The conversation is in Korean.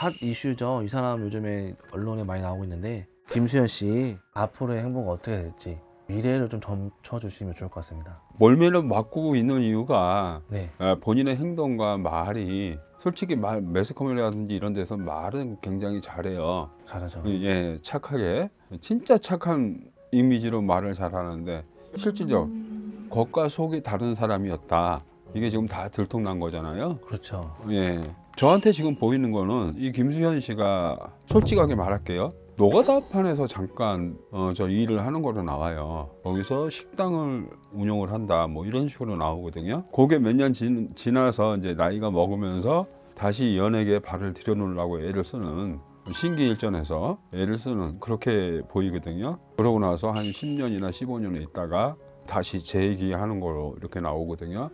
핫 이슈죠. 이 사람 요즘에 언론에 많이 나오고 있는데 김수현 씨 앞으로의 행보가 어떻게 될지 미래를 좀 점쳐주시면 좋을 것 같습니다. 몰매를 맡고 있는 이유가 네, 아, 본인의 행동과 말이 솔직히 말 매스컴이라든지 이런 데서 말은 굉장히 잘해요. 잘하죠. 예, 착하게 진짜 착한 이미지로 말을 잘하는데 실질적 겉과 속이 다른 사람이었다. 이게 지금 다 들통난 거잖아요. 그렇죠. 예. 저한테 지금 보이는 거는 이 김수현 씨가 솔직하게 말할게요. 노가다판에서 잠깐 어, 저 일을 하는 거로 나와요. 거기서 식당을 운영을 한다. 뭐 이런 식으로 나오거든요. 그게 몇 년 지나서 이제 나이가 먹으면서 다시 연예계에 발을 들여놓으려고 애를 쓰는 신기일전에서 애를 쓰는 그렇게 보이거든요. 그러고 나서 한 10년이나 15년에 있다가 다시 재기하는 거로 이렇게 나오거든요.